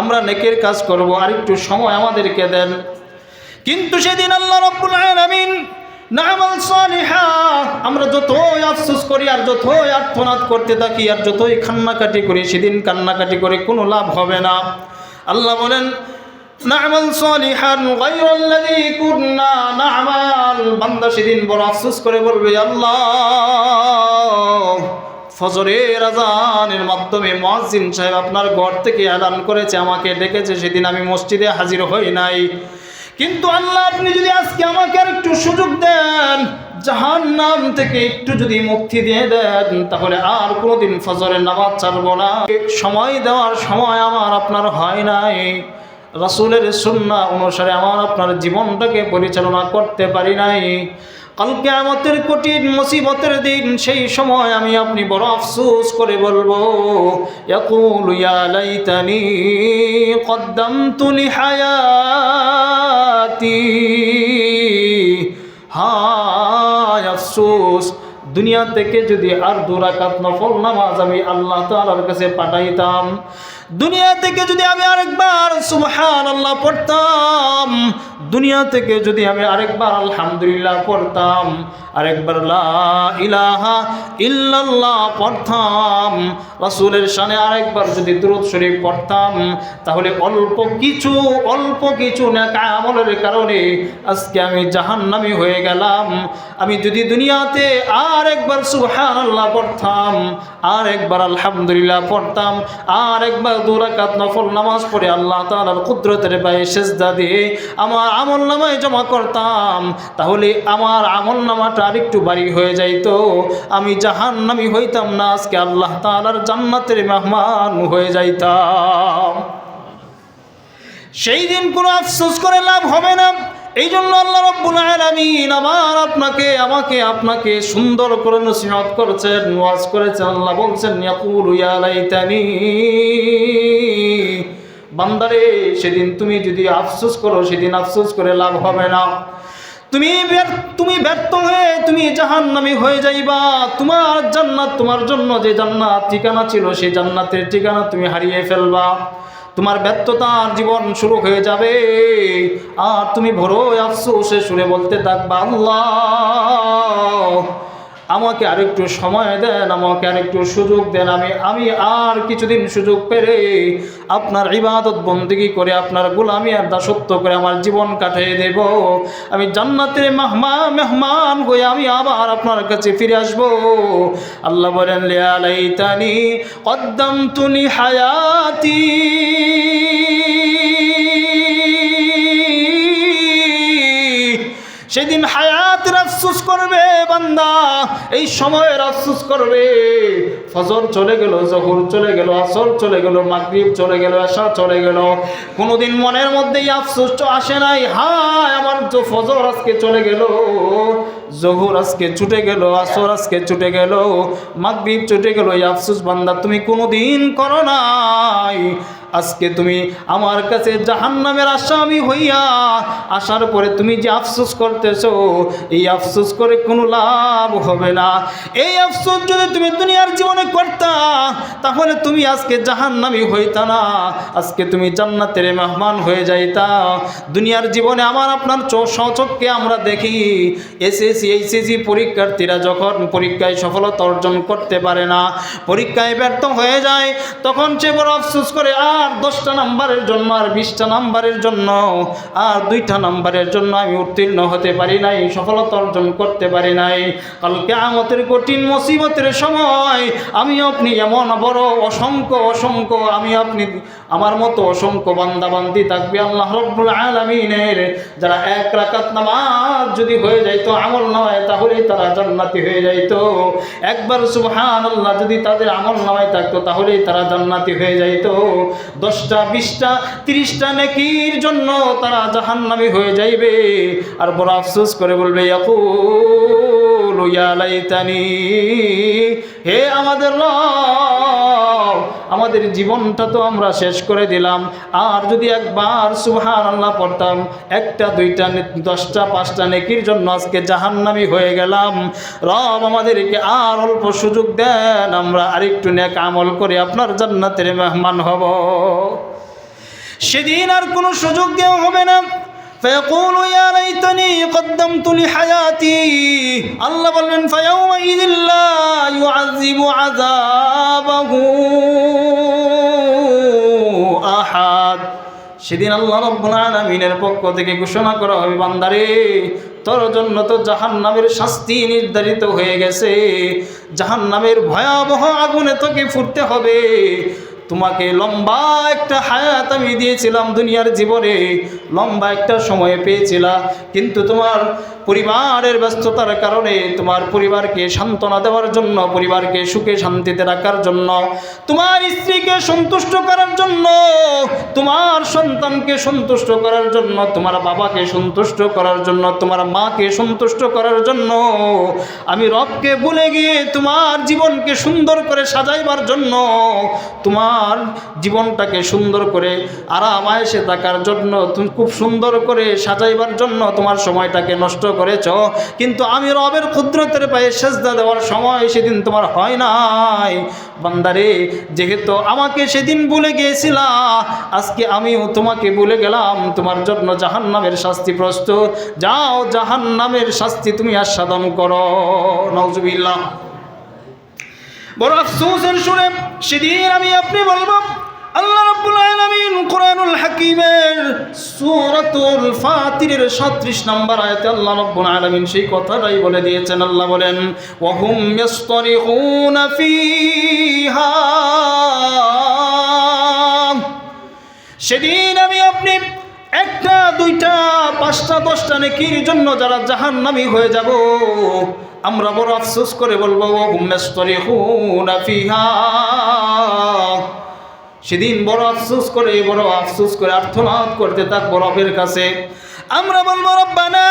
আমরা নেকের কাজ করব আর একটু সময় আমাদেরকে দেন। কিন্তু সেদিন আল্লাহ রব্বুল আলামিন নামাল সালিহা, আমরা যতই আফসোস করি আর যতই আর্থনাদ করতে থাকি আর যতই কান্নাকাটি করি, সেদিন কান্নাকাটি করে কোনো লাভ হবে না। আল্লাহ বলেন, নামাল সালিহান গায়রাল্লাযী কুননা নামাল। বান্দা সেদিন বড় আফসোস করে বলবে, আল্লাহ ফজরের আজানের মাধ্যমে মুয়াজ্জিন সাহেব আপনার ঘর থেকে আদান করেছে, আমাকে ডেকেছে সেদিন আমি মসজিদে হাজির হই নাই। কিন্তু আল্লাহ, আপনি যদি আজকে আমাকে আর একটু সুযোগ দেন জাহান নাম থেকে একটু যদি মুক্তি দিয়ে দেন, তাহলে আর কোনোদিন ফজরের নামাজ ছাড়বো না। সময় দেওয়ার সময় আমার আপনার হয় নাই। রাসূলের সুন্নাহ অনুসারে আমার আপনার জীবনটাকে পরিচালনা করতে পারি নাই। কালকে আমাদের কঠিন মুসিবতের দিন, সেই সময় আমি আপনি বড় আফসোস করে বলব লাইতানি কদ্দামতু লিহায়াতি। হায় আফসোস, দুনিয়া থেকে যদি আর দুরাকাত নফল নামাজ আমি আল্লাহ তাআলার কাছে পাঠাইতাম দুনিয়া থেকে যদি আমি আরেকবার সুবহান আল্লাহ পড়তাম, দুনিয়া থেকে যদি আমি আরেকবার আলহামদুলিল্লাহ পড়তাম, আরেকবার ইলাহা ইল্লাল্লাহ পড়তাম, রাসূলের শানে আরেকবার যদি দুরূদ শরীফ পড়তাম, তাহলে অল্প কিছু অল্প কিছু না আমলের কারণে আজকে আমি জাহান্নামী হয়ে গেলাম। আমি যদি দুনিয়াতে আর একবার সুবহানাল্লাহ পড়তাম আর একবার আলহামদুলিল্লাহ পড়তাম আর একবার দুরাকাত নফল নামাজ পড়ে আল্লাহ কুদরতের পায়ে সেজদা দিয়ে আমার আমল নামায় জমা করতাম, তাহলে আমার আমল নামাটা আরেকটু বাড়ি হয়ে যাইতো। আমি জাহান্নামী হইতাম না, আজকে আল্লাহ তাআলার জান্নাতের মেহমান হয়ে যাইতাম। সেই দিন কোনো আফসোস করে লাভ হবে না। এই জন্য আল্লাহ রব্বুল আলামিন আমার আপনাকে, আমাকে, আপনাকে সুন্দর করে নসিহত করেছেন, ওয়াজ করেছেন। আল্লাহ বলছেন, ইয়াকুলু ইয়া লাইতানি, বান্দারে, সেদিন তুমি যদি আফসোস করো, সেদিন আফসোস করে লাভ হবে না। তুমি তুমি ব্যর্থ হয়ে তুমি জাহান্নামী হয়ে যাইবা। তোমার জান্নাত, তোমার জন্য যে জান্নাত ঠিকানা ছিল সেই জান্নাতের ঠিকানা তুমি হারিয়ে ফেলবা। তোমার ব্যর্থতার জীবন শুরু হয়ে যাবে। আর তুমি ভরো আফসোসে সুরে বলতে থাকবা আল্লাহ আমাকে আরেকটু সময় দেন, আমাকে আরেকটু সুযোগ দেন। আমি আমি আর কিছুদিন সুযোগ পেরে আপনার ইবাদত বন্দিগি করে, আপনার গোলামি আর দাসত্ব করে আমার জীবন কাটিয়ে দেব। আমি জান্নাতের মেহমা, মেহমান হয়ে আমি আবার আপনার কাছে ফিরে আসব। আল্লাহ বলেন লিয়ালাইতানি কদ্দাম তুনি হায়াতি সেদিন হায়াতের আফসুস করবে বান্দা। এই সময়ের আফসুস করবে। ফজর চলে গেল, জহুর চলে গেল, আসর চলে গেল, মাগরিব চলে গেল আশা চলে গেল। কোনোদিন মনের মধ্যে এই আফসোস তো আসে নাই। হায়, আমার তো ফজর আজকে চলে গেল, জহুর আজকে ছুটে গেল, আসর আজকে ছুটে গেল, মাগরিব ছুটে গেল। এই আফসোস বান্দা, তুমি কোনোদিন করো নাই। আজকে তুমি আমার কাছে জাহান্নামের আসামি হইয়া আসার পরে তুমি যে আফসোস করতেছো, এই আফসোস করে কোনো লাভ হবে না। এই আফসোস যদি তুমি দুনিয়ার জীবনে করতা, তাহলে তুমি আজকে জাহান্নামি হইতা না। আজকে তুমি জান্নাতের মেহমান হয়ে যাইতা। দুনিয়ার জীবনে আমার, আপনার চোখকে আমরা দেখি, এসএসসি, এইচএসসি পরীক্ষার্থীরা যখন পরীক্ষায় সফলতা অর্জন করতে পারে না, পরীক্ষায় ব্যর্থ হয়ে যায়, তখন সে বড় আফসোস করে আর দশটা নাম্বারের জন্য, আর বিশটা নাম্বারের জন্য, আর দুইটা নাম্বারের জন্য আমি উত্তীর্ণ হতে পারি নাই, সফলতা অর্জন করতে পারি নাই। কালকে আমতের কঠিন মুসিবতের সময় আমি আপনি এমন বড় অসংখ্য অসংখ্য, আমি আপনি আমার মতো অসংখ্য বান্দাবান্দি থাকবে আল্লাহ রব্বুল আলমিনের। যারা এক রাকাত নামাজ যদি হয়ে যাইতো, আমল নয় তাহলেই তারা জান্নাতি হয়ে যাইতো। একবার সুবহান আল্লাহ যদি তাদের আমল নামায় থাকতো, তাহলেই তারা জান্নাতি হয়ে যাইতো। দশটা, বিশটা, তিরিশটা নেকির জন্য তারা জাহান্নামি হয়ে যাইবে। আর বড় আফসোস করে বলবে, ইয়াকুল ইয়ালাইতানি হে আমাদের রব আমাদের জীবনটা তো আমরা শেষ করে দিলাম। আর যদি একবার সুবহান আল্লাহ পড়তাম, একটা, দুইটা দশটা, পাঁচটা নেকির জন্য আজকে জাহান্নামি হয়ে গেলাম। রব আমাদেরকে আর অল্প সুযোগ দেন, আমরা আরেকটু নেক আমল করে, আপনার জান্নাতের মেহমান হব। সেদিন আর কোনো সুযোগ দেওয়া হবে না। فيقول يا ليتني قدمت لحياتي আল্লাহ বলবেন فيومئذ لا يعذب عذابه আহাদ সেদিন আল্লাহ রব্বুল আলামিনের পক্ষ থেকে ঘোষণা করা হবে বান্দারে তোর জন্য তো জাহান্নামের শাস্তি নির্ধারিত হয়ে গেছে জাহান্নামের ভয়াবহ আগুনে তোকে ফুটতে হবে তোমাকে লম্বা একটা হায়াত আমি দিয়েছিলাম দুনিয়ার জীবনে, লম্বা একটা সময় পেয়েছিলা। কিন্তু তোমার পরিবারের ব্যস্ততার কারণে তোমার পরিবারকে সান্ত্বনা দেওয়ার জন্য, পরিবারকে সুখে শান্তিতে রাখার জন্য, তোমার স্ত্রীকে সন্তুষ্ট করার জন্য, তোমার সন্তানকে সন্তুষ্ট করার জন্য, তোমার বাবাকে সন্তুষ্ট করার জন্য, তোমার মাকে সন্তুষ্ট করার জন্য, আমি রবকে ভুলে গিয়ে তোমার জীবনকে সুন্দর করে সাজাইবার জন্য, তোমার জীবনটাকে সুন্দর করে আরাম আয়েসে থাকার জন্য, তুমি খুব সুন্দর করে সাজাইবার জন্য তোমার সময়টাকে নষ্ট করেছ। কিন্তু আমি রবের ক্ষুদ্রতের পায়ে সেজদা দেওয়ার সময় সেদিন তোমার হয় নাই। বান্দারে, যেহেতু আমাকে সেদিন ভুলে গিয়েছিলা, আজকে আমিও তোমাকে ভুলে গেলাম। তোমার জন্য জাহান্নামের শাস্তি প্রস্তুত। যাও, জাহান্নামের শাস্তি তুমি আস্বাদন করো। নজুবিল্লাহ বড় আফসোসের শুনে সেদিন আমি আপনি বলব, আল্লাহ রাব্বুল আলামিন কোরআনুল হাকিমের সূরাতুল ফাতিরের 37 নম্বর আয়াতে আল্লাহ রাব্বুল আলামিন সেই কথাটাই বলে দিয়েছেন। আল্লাহ বলেন ওয়া হুম ইয়াসতারিখুনা ফিহা। সেদিন আমি আপনি একটা, দুইটা, পাঁচটা, দশটা নেকির জন্য যারা জাহান্নামী হয়ে যাব, আমরা বড় আফসোস করে বলব সেদিন বড় আফসোস করে, বড় আফসোস করে আর্থনাদ করতে থাকব বরফের কাছে। আমরা বলব, রব্বানা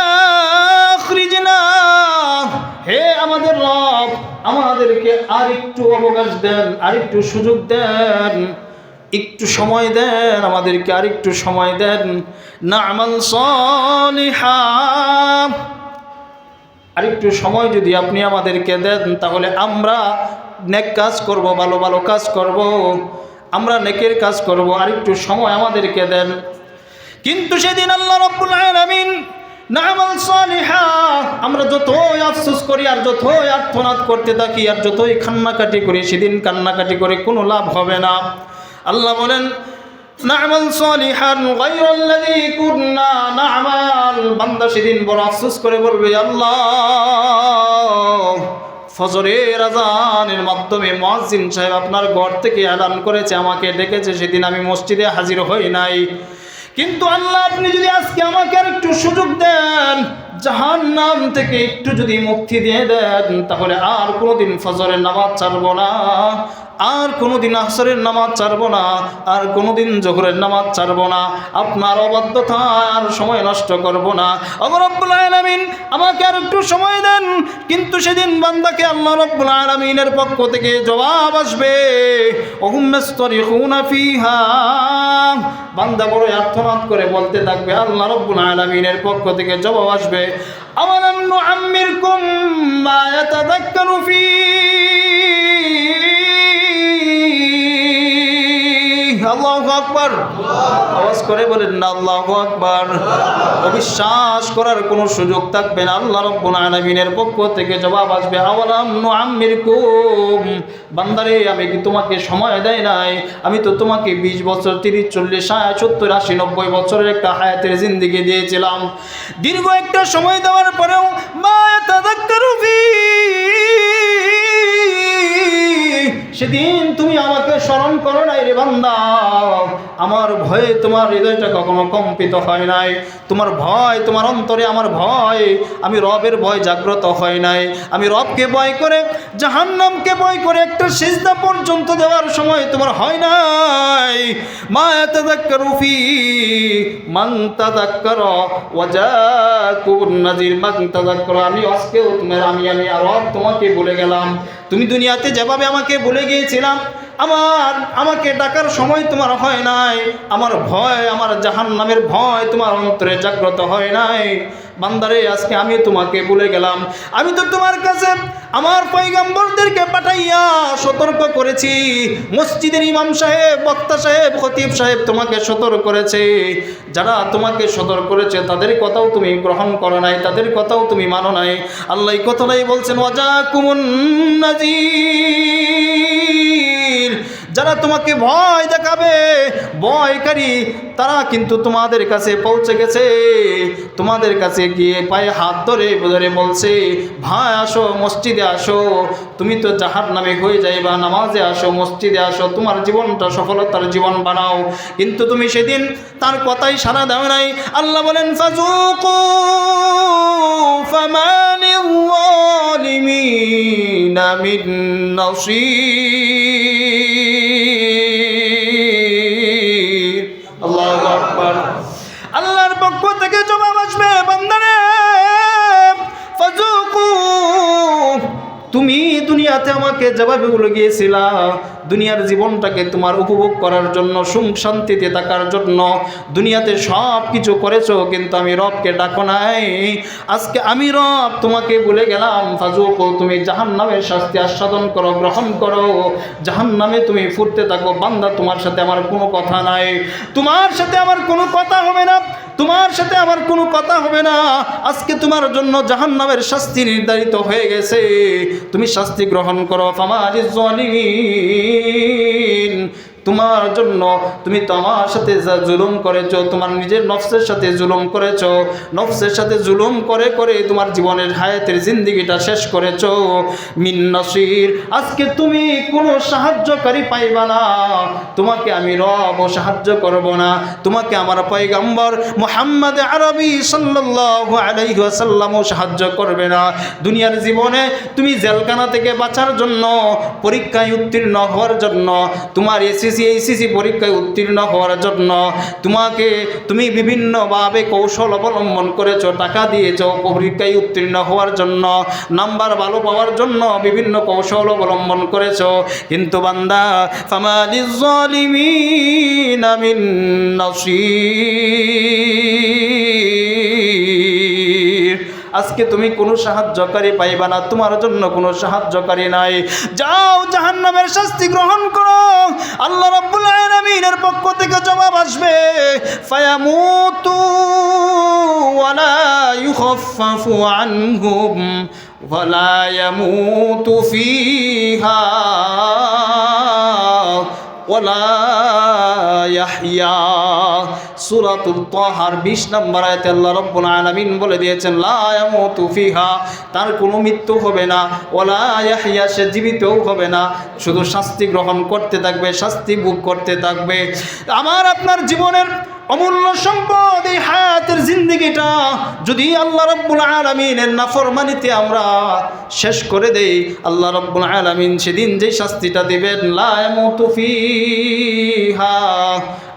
হে আমাদের রব, আমাদেরকে আর একটু অবকাশ দেন আর একটু সুযোগ দেন। একটু সময় দেন, আমাদেরকে আর একটু সময় দেন। না আমাল আর একটু সময় যদি আপনি আমাদেরকে দেন, তাহলে আমরা নেক কাজ করব, ভালো ভালো কাজ করব। আমরা নেকের কাজ করব আর একটু সময় আমাদেরকে দেন। কিন্তু সেদিন আল্লাহ রব্বুল আলামিন আমরা যতই আফসোস করি আর যতই আর্থনাদ করতে থাকি আর যতই কান্নাকাটি করি, সেদিন কান্নাকাটি করে কোনো লাভ হবে না। আল্লাহ বলেন, নামাল সালিহান গায়রাল্লাযী কুননা নামাল। বান্দা সেদিন বড় আফসোস করে বলবে, আল্লাহ, ফজরের আজানের মাধ্যমে মুয়াজ্জিন সাহেব আপনার ঘর থেকে আদান করেছে, আমাকে ডেকেছে, সেদিন আমি মসজিদে হাজির হই নাই। কিন্তু আল্লাহ, আপনি যদি আজকে আমাকে আর একটু সুযোগ দেন জাহান নাম থেকে একটু যদি মুক্তি দিয়ে দেন, তাহলে আর কোনোদিন ফজরের নামাজ ছাড়বো না। আর কোনোদিন আসরের নামাজ ছাড়বো না, আর কোনোদিন জোহরের নামাজ ছাড়বো না। আপনার অবাধ্যতা আর সময় নষ্ট করব না। অবরব্বুল আলামিন আমাকে আর একটু সময় দেন, কিন্তু সেদিন বান্দাকে আল্লাহ রব্বুল আলামিনের পক্ষ থেকে জবাব আসবে ওহুম্মাস্তরিখুনা ফিহা। বান্দা বড় আর্থনাদ করে বলতে থাকবে, আল্লাহ রব্বুল আলামিনের পক্ষ থেকে জবাব আসবে। আওয়ালাম নুআম্মিরকুম মা ইয়াতাযাক্কারু ফী? আল্লাহু আকবার। আওয়াজ করে বলেন না আল্লাহু আকবার। অবিশ্বাস করার কোনো সুযোগ থাকবে না। আল্লাহ রব্বুল আলামিনের পক্ষ থেকে জবাব আসবে, আওয়ালাম নুআম্মিরকুম? বান্দারে, আমি কি তোমাকে সময় দেয় নাই? আমি তো তোমাকে 20 বছর 30 40 60 70 80 90 বছরের একটা হায়াতের জিন্দেগি দিয়েছিলাম। দীর্ঘ একটা সময় দেওয়ার পরেও, মা তাযাক্কারু ফী সেদিন তুমি আমাকে স্মরণ করো নাই রে বান্দা। আমার ভয়ে তোমার হৃদয়টা কখনো কম্পিত হয় নাই। তোমার ভয়, তোমার অন্তরে আমার ভয়। আমি রবের ভয় জাগ্রত হয় নাই। আমি রবকে ভয় করে জাহান্নামকে বই করে একটা সিজদা পর্যন্ত দেওয়ার সময় তোমার হয় নাই। মা তাযাক্কারু রুফি মান তাযাক্কার ওয়াজাকুর নাজির মান তাদাক্কার আমি আজকেও তোমার, আমি আমি, আর তোমাকে বলে গেলাম। তুমি দুনিয়াতে যেভাবে আমাকে বলে গিয়েছিলাম আমার, আমাকে ডাকার সময় তোমার হয় নাই। আমার ভয়, আমার জাহান নামের ভয় তোমার অন্তরে জাগ্রত হয় নাই। বান্দারে, আজকে আমি তোমাকে ভুলে গেলাম। আমি তো তোমার কাছে আমার পৈগম্বরদেরকে পাঠাইয়া সতর্ক করেছি। মসজিদের ইমাম সাহেব, বক্তা সাহেব, খতিব সাহেব তোমাকে সতর্ক করেছে। যারা তোমাকে সতর্ক করেছে, তাদের কথাও তুমি গ্রহণ করো নাই, তাদের কথাও তুমি মানো নাই। আল্লাহ কথাটাই বলছেন ওয়াজা কুমুন নাজির। যারা তোমাকে ভয় দেখাবে, ভয়কারী, তারা কিন্তু তোমাদের কাছে পৌঁছে গেছে। তোমাদের কাছে গিয়ে পায়ে হাত ধরে ধরে বলছে, ভাই আসো, মসজিদে আসো। তুমি তো জাহার নামে হয়ে যাইবা, নামাজে আসো, মসজিদে আসো। তোমার জীবনটা সফলতার জীবন বানাও। কিন্তু তুমি সেদিন তার কথাই সারা দাও নাই। আল্লাহ বলেন ফাজুকু নাসির। দুনিয়াতে আমাকে জবাবগুলো গিয়েছিলা দুনিয়ার জীবনটাকে তোমার উপভোগ করার জন্য, সুখ শান্তিতে থাকার জন্য। দুনিয়াতে সব কিছু করেছ, কিন্তু আমি রবকে ডাকো নাই। আজকে আমি রব তোমাকে বলে গেলাম, ফাজুকু, তুমি জাহান নামের শাস্তি আস্বাদন করো, গ্রহণ করো। জাহান নামে তুমি ফুটতে থাকো, বান্দা তোমার সাথে আমার কোনো কথা নাই। তোমার সাথে আমার কোনো কথা হবে না। তোমার সাথে আমার কোনো কথা হবে না। আজকে তোমার জন্য জাহান নামের শাস্তি নির্ধারিত হয়ে গেছে। তুমি শাস্তি গ্রহণ করো জালিমিন। তোমার জন্য তুমি তো আমার সাথে যা জুলুম করেছ, তোমার নিজের নফসের সাথে জুলুম করেছ, নফসের সাথে জুলুম করে করে তোমার জীবনের হায়াতের জিন্দিগিটা শেষ করেছ। মিন নসির, আজকে তুমি কোনো সাহায্যকারী পাইবা না। তোমাকে আমি রব সাহায্য করব না। তোমাকে আমার পয়গম্বর মোহাম্মদ আরবি সাল্লাল্লাহু আলাইহি ওয়াসাল্লামও সাহায্য করবে না। দুনিয়ার জীবনে তুমি জেলখানা থেকে বাঁচার জন্য, পরীক্ষায় উত্তীর্ণ হওয়ার জন্য, তোমার এসএসসি পরীক্ষায় উত্তীর্ণ হওয়ার জন্য তোমাকে তুমি বিভিন্নভাবে কৌশল অবলম্বন করেছ, টাকা দিয়েছ, পরীক্ষায় উত্তীর্ণ হওয়ার জন্য, নাম্বার ভালো পাওয়ার জন্য বিভিন্ন কৌশল অবলম্বন করেছ। কিন্তু বান্দা সামাজিক আজকে তুমি কোনো সাহায্যকারী পাইবা না, তোমার জন্য কোনো সাহায্যকারী নাই। যাও জাহান্নামের শাস্তি গ্রহণ করো। আল্লাহ রাব্বুল আলামিনের পক্ষ থেকে জবাব আসবে, ফায়ামুতু ওয়ালা ইউখাফফাফু আনহুম ওয়ালা ইয়াহইয়া। সূরাতুল তাহার 20 নম্বর আয়াতে আল্লাহ রাব্বুল আলামিন বলে দিয়েছেন তার কোনো মৃত্যু হবে না। ইয়াহইয়া, সে জীবিতও হবে না। শুধু শাস্তি গ্রহণ করতে থাকবে, শাস্তি ভোগ করতে থাকবে। আমার আপনার জীবনের অমূল্য সম্পদ এই হায়াতের জিন্দিগিটা যদি আল্লাহ রব্বুল আলমিনের নাফরমানিতে আমরা শেষ করে দেই, আল্লাহ রব্বুল আলমিন সেদিন যে শাস্তিটা দেবেন লায়ামতুফিহা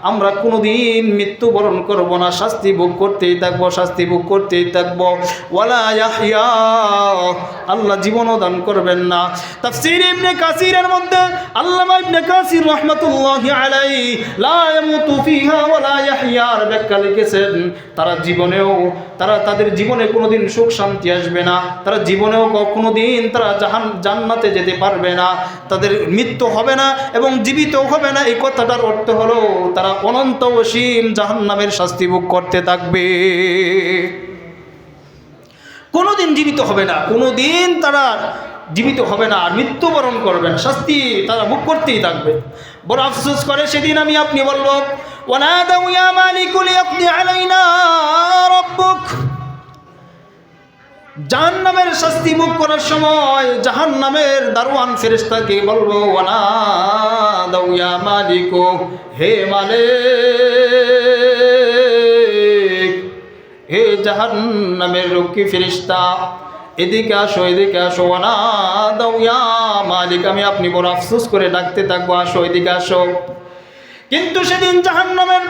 আমরা কোনোদিন মৃত্যুবরণ করব না, শাস্তি ভোগ করতেই থাকব, শাস্তি ভোগ করতেই থাকব। আল্লাহ জীবনও দান করবেন না। তাফসীর ইবনে কাসিরের মধ্যে আল্লামা ইবনে কাসির রাহমাতুল্লাহি লা ইয়ামুতু ফিহা ওয়ালা ইয়াহইয়ার ব্যাখ্যা লিখেছেন, তারা জীবনেও, তারা তাদের জীবনে কোনোদিন সুখ শান্তি আসবে না, তারা জীবনেও কোনোদিন তারা জাহান, জান্নাতে যেতে পারবে না, তাদের মৃত্যু হবে না এবং জীবিতও হবে না। এই কথাটার অর্থ হলো, তারা অনন্ত অসীম জাহান্নামের শাস্তি ভোগ করতে থাকবে। কোনোদিন জীবিত হবে না, কোনোদিন তারা জীবিত হবে না আর মৃত্যুবরণ করবেন শাস্তি তারা ভোগ করতেই থাকবে। বড় আফসোস করে সেদিন আমি, আপনি বলব ওয়ানাদাউ ইয়া মালিকুল ইয়াকদি আলাইনা রাব্বুক জাহান্নামের শাস্তি মুখ করার সময় জাহান্নামের দারোয়ান ফেরেশতাকে বলব, ওয়ানাদাউ ইয়া মালিকু, হে মালিক, হে জাহান্নামের রক্ষী ফেরিস্তা এদিকে আসো এদিকে আসো না দাও ইয়া মালিক, আমি আপনি বড় আফসোস করে ডাকতে থাকব, আসো, এদিকে আসো। কিন্তু সেদিন জাহান্নামের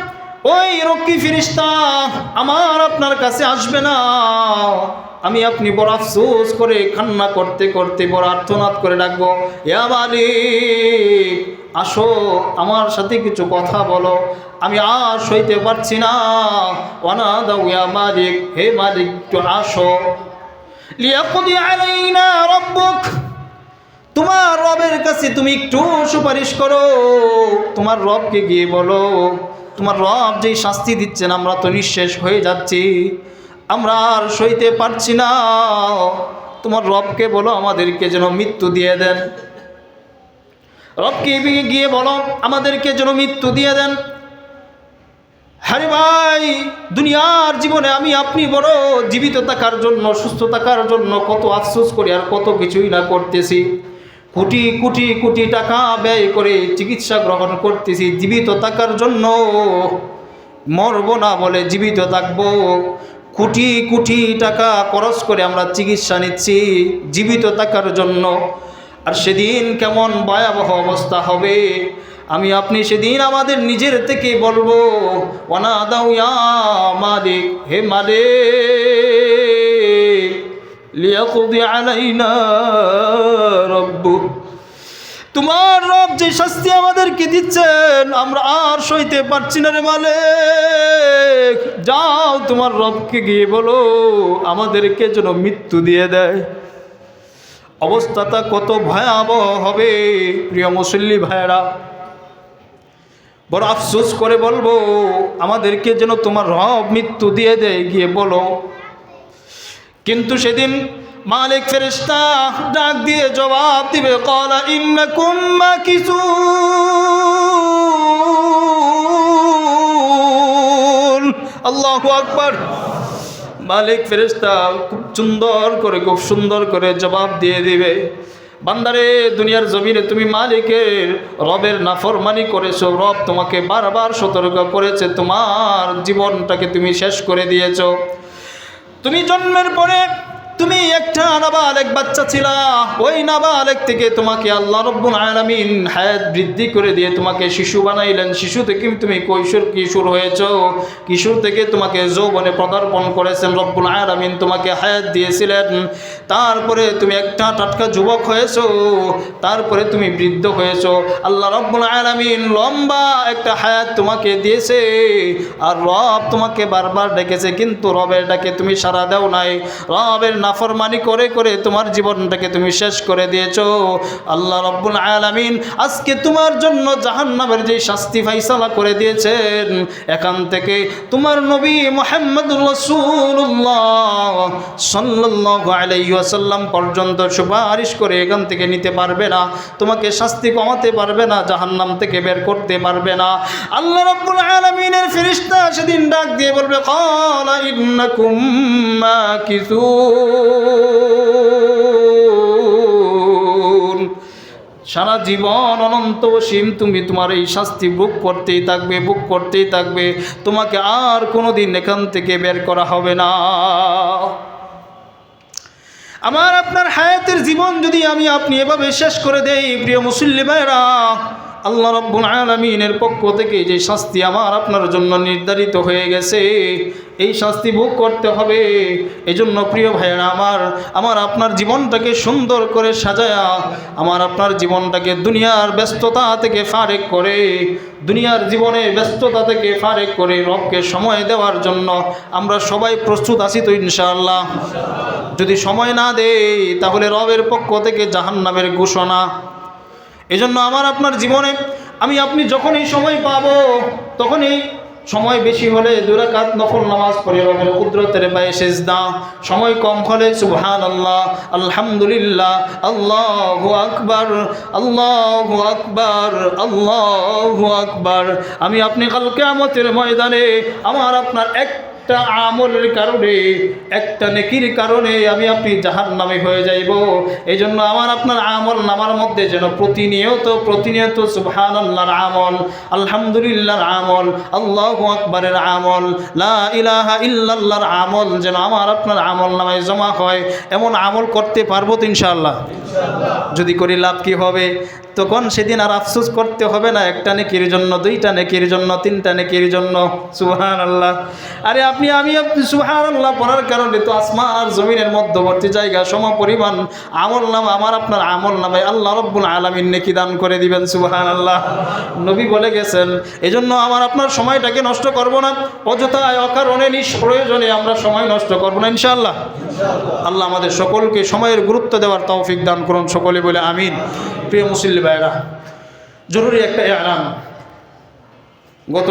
ওই রক্ষী ফিরিস্তা আমার আপনার কাছে আসবে না। আমি আপনি বড় আফসোস করে কান্না করতে করতে বড় আর্থনাদ করে ডাকবো মালিক আসো, আমার সাথে কিছু কথা বলো। আমি আর সইতে পারছি না। দাও ইয়া মালিক, হে মালিক, একটু আসো। লিয়াকুদি আলাইনা রব্বুক তোমার রবের কাছে তুমি একটু সুপারিশ করো। তোমার রবকে গিয়ে বলো, তোমার রব যেই শাস্তি দিচ্ছেন, আমরা তো নিঃশেষ হয়ে যাচ্ছি। আমরা আর সইতে পারছি না। তোমার রবকে বলো, আমাদেরকে যেন মৃত্যু দিয়ে দেন। রবকে গিয়ে বলো, আমাদেরকে যেন মৃত্যু দিয়ে দেন। হ্যাঁ ভাই, দুনিয়ার জীবনে আমি আপনি বড় জীবিত থাকার জন্য, সুস্থ থাকার জন্য কত আফসোস করি আর কত কিছুই না করতেছি। কোটি কোটি কোটি টাকা ব্যয় করে চিকিৎসা গ্রহণ করতেছি, জীবিত থাকার জন্য। মরব না বলে জীবিত থাকব। কোটি কোটি টাকা খরচ করে আমরা চিকিৎসা নিচ্ছি, জীবিত থাকার জন্য। আর সেদিন কেমন ভয়াবহ অবস্থা হবে, আমি আপনি সেদিন আমাদের নিজের থেকে বলব অনা দাও ইয়া মালিক, হে মালিক। লিয়াকুদি আলাইনা রব্বু। তোমার রব যে শাস্তি আমাদেরকে দিচ্ছেন, আমরা আর সইতে পারছি না রে মালিক। যাও তোমার রবকে গিয়ে বলো, আমাদেরকে যেন মৃত্যু দিয়ে দেয়। অবস্থাটা কত ভয়াবহ হবে, প্রিয় মুসল্লি ভাইয়েরা। বড় আফসোস করে বলব, আমাদেরকে যেন তোমার রব মৃত্যু দিয়ে দেয়, গিয়ে বলো। কিন্তু সেদিন মালিক ফেরেস্তা ডাক দিয়ে জবাব দিবে, কলা ইন্নাকুম কিছু আল্লাহ আকবার। মালিক ফেরেস্তা খুব সুন্দর করে, খুব সুন্দর করে জবাব দিয়ে দিবে, বান্দারে, দুনিয়ার জমিনে তুমি মালিকের রবের নাফরমানি করেছ, রব তোমাকে বারবার সতর্ক করেছে, তোমার জীবনটাকে তুমি শেষ করে দিয়েছ। তুমি জন্মের পরে তুমি একটা নাবালেক বাচ্চা ছিলা। ওই নাবালেক থেকে তোমাকে আল্লাহ রব্বুল আলামিন হায়াত বৃদ্ধি করে দিয়ে তোমাকে শিশু বানাইলেন। শিশু থেকে তুমি কৈশোর, কিশোর হয়েছ। কিশোর থেকে তোমাকে যৌবনে পদার্পণ করেছেন রব্বুল আলামিন, তোমাকে হায়াত দিয়েছিলেন। তারপরে তুমি একটা টাটকা যুবক হয়েছো। তারপরে তুমি বৃদ্ধ হয়েছ। আল্লাহ রব্বুল আলামিন লম্বা একটা হায়াত তোমাকে দিয়েছে। আর রব তোমাকে বারবার ডেকেছে, কিন্তু রবের ডাকে তুমি সাড়া দাও নাই। রবের নাফরমানি করে করে তোমার জীবনটাকে তুমি শেষ করে দিয়েছ। আল্লাহ রব্বুল আলামিন আজকে তোমার জন্য জাহান্নামের যে শাস্তি ফাইসালা করে দিয়েছেন, এখান থেকে তোমার নবী মোহাম্মদ রসুল্লাহ সাল্লাহ আলাইসাল্লাম পর্যন্ত সুপারিশ করে এখান থেকে নিতে পারবে না, তোমাকে শাস্তি কমাতে পারবে না, জাহান্নাম থেকে বের করতে পারবে না। আল্লাহ রব্বুল আলামিনের ফেরেশতা সেদিন ডাক দিয়ে বলবে ক্বালা ইন্নাকুম সারা জীবন অনন্ত সীম তুমি তোমার এই শাস্তি বুক করতেই থাকবে, বুক করতেই থাকবে। তোমাকে আর কোনো দিন এখান থেকে বের করা হবে না। আমার আপনার হায়াতের জীবন যদি আমি আপনি এভাবে শেষ করে দেই, প্রিয় মুসল্লি ভাইরা আল্লাহ রব্বুল আলমিনের পক্ষ থেকে যে শাস্তি আমার আপনার জন্য নির্ধারিত হয়ে গেছে, এই শাস্তি ভোগ করতে হবে। এজন্য প্রিয় ভাইয়েরা, আমার আমার আপনার জীবনটাকে সুন্দর করে সাজায়া, আমার আপনার জীবনটাকে দুনিয়ার ব্যস্ততা থেকে ফারেক করে, দুনিয়ার জীবনে ব্যস্ততা থেকে ফারেক করে রবকে সময় দেওয়ার জন্য আমরা সবাই প্রস্তুত আছি তো ইনশাআল্লাহ। যদি সময় না দেই তাহলে রবের পক্ষ থেকে জাহান্নামের ঘোষণা। এজন্য আমার আপনার জীবনে, আমি আপনি যখনই সময় পাবো, তখনই সময় বেশি হলে দুরাকাত নফল নামাজ পড়ে রবের কুদরতের পায়ে শেষ দা সময় কম হলে সুবহান আল্লাহ আলহামদুলিল্লাহ, আল্লাহ আকবার, আল্লাহু আকবার আল্লাহু আকবার। আমি আপনি কাল কেয়ামতের ময়দানে আমার আপনার এক একটা আমলের কারণে, একটা নেকির কারণে আমি আপনি জাহান নামে হয়ে যাইব। এই জন্য আমার আপনার আমল নামার মধ্যে যেন প্রতিনিয়ত প্রতিনিয়ত সুবহান আল্লাহর আমল, আলহামদুলিল্লাহর আমল, আল্লাহ আকবরের আমল, লা ইলাহা ইল্লাল্লাহর আমল যেন আমার আপনার আমল নামায় জমা হয়। এমন আমল করতে পারব তো ইনশাআল্লাহ। যদি করি লাভ কি হবে? তখন সেদিন আর আফসোস করতে হবে না, একটা নেকির জন্য, দুইটা নেকির জন্য, তিনটা নেকির জন্য। সুহান আল্লাহ আরে আপনি আমি আপনি সুহান আল্লাহ পড়ার কারণে তো আসমান আর জমিনের মধ্যবর্তী জায়গা সম পরিমাণ আমল নাম আমার আপনার আমল নামে আল্লাহ রব্বুল আলমিন নেকি দান করে দিবেন সুহান আল্লাহ নবী বলে গেছেন এজন্য আমার আপনার সময়টাকে নষ্ট করব না। অযথায় অকারণে নিষ্প্রয়োজনে আমরা সময় নষ্ট করব না ইনশাআল্লাহ। আল্লাহ আমাদের সকলকে সময়ের গুরুত্ব দেওয়ার তৌফিক দান করুন সকলে বলে আমিন। প্রিয় মুসল্লি ভাইরা জরুরি একটা এলান গত